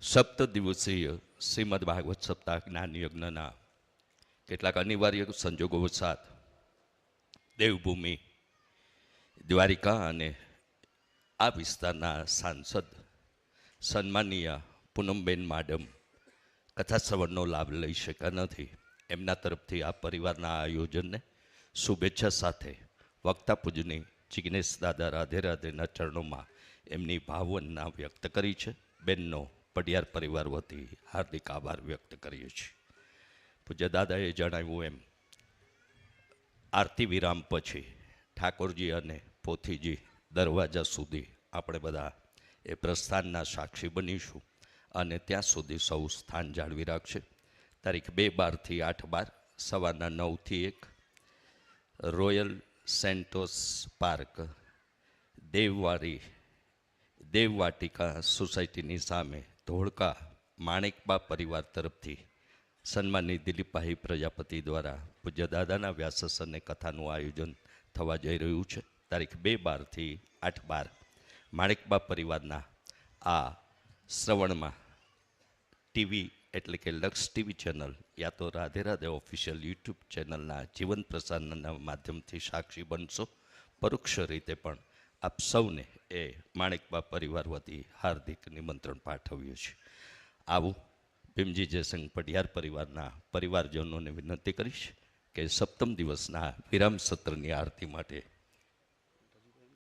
સપ્ત દિવસીય શ્રીમદ ભાગવત સપ્તાહ જ્ઞાન યજ્ઞના કેટલાક અનિવાર્ય સંજોગો સાથ. દેવભૂમિ, દ્વારિકા અને આ વિસ્તારના સાંસદ સન્માનીય પૂનમબેન માડમ કથા શ્રવણનો લાભ લઈ શક્યા નથી. એમના તરફથી આ પરિવારના આયોજનને શુભેચ્છા સાથે વક્તા પૂજની જિજ્ઞેશ દાદા રાધે રાધેના ચરણોમાં એમની ભાવના વ્યક્ત કરી છે. બેનનો પડિયાર પરિવાર વતી હાર્દિક આભાર વ્યક્ત કરીએ છીએ. પૂજ્ય દાદાએ જણાવ્યું એમ, આરતી વિરામ પછી ઠાકોરજી અને પોથીજી દરવાજા સુધી આપણે બધા એ પ્રસ્થાનના સાક્ષી બનીશું અને ત્યાં સુધી સૌ સ્થાન જાળવી રાખશે. તારીખ બે બારથી આઠ બાર, સવારના નવથી એક, royal Santos park, Devvari, Devvatika સોસાયટીની સામે ધોળકા માણેકબા પરિવાર તરફથી સન્માનની દિલીપભાઈ પ્રજાપતિ દ્વારા પૂજ્ય દાદાના વ્યાસસ અને કથાનું આયોજન થવા જઈ રહ્યું છે. તારીખ બે બારથી આઠ બાર માણેકબા પરિવારના આ શ્રવણમાં ટીવી એટલે કે લક્ષ ટીવી ચેનલ યા તો રાધે રાધે ઓફિશિયલ યુટ્યુબ ચેનલના જીવન પ્રસારણના માધ્યમથી સાક્ષી બનશો. પરોક્ષ રીતે પણ આપ સૌને એ માણેકબા પરિવાર વતી હાર્દિક નિમંત્રણ પાઠવ્યું છે. આવું ભીમજી જયસંગ પડિયાર પરિવારના પરિવારજનોને વિનંતી કરીશ કે સપ્તમ દિવસના વિરામ સત્રની આરતી માટે